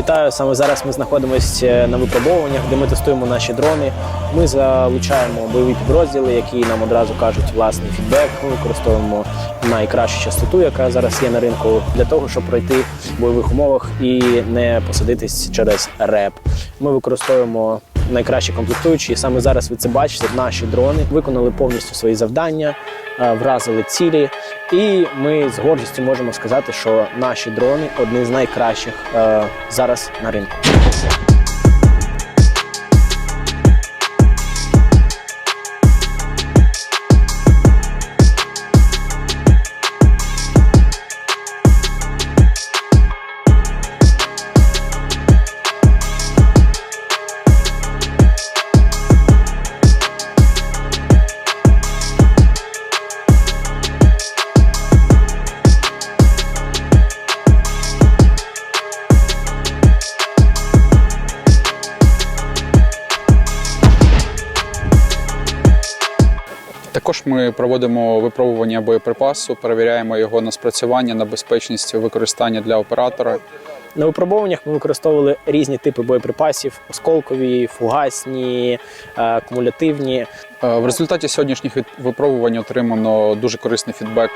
Вітаю! Саме зараз ми знаходимося на випробовуваннях, де ми тестуємо наші дрони. Ми залучаємо бойові підрозділи, які нам одразу кажуть власний фідбек. Ми використовуємо найкращу частоту, яка зараз є на ринку, для того, щоб пройти в бойових умовах і не посадитись через реп. Ми використовуємо найкращі комплектуючі. Саме зараз ви це бачите. Наші дрони виконали повністю свої завдання, е, вразили цілі. І ми з гордістю можемо сказати, що наші дрони одні з найкращих е, зараз на ринку. Також ми проводимо випробування боєприпасу, перевіряємо його на спрацювання, на безпечність використання для оператора. На випробуваннях ми використовували різні типи боєприпасів: осколкові, фугасні, е, кумулятивні. Е, В результаті сьогоднішніх випробувань отримано дуже корисний фідбек.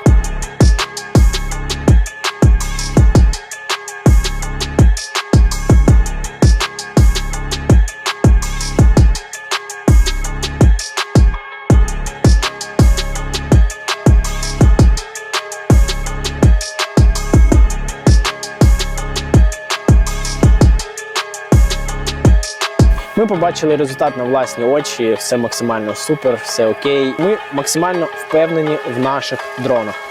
Ми побачили результат на власні очі, все максимально супер, все окей. Ми максимально впевнені в наших дронах.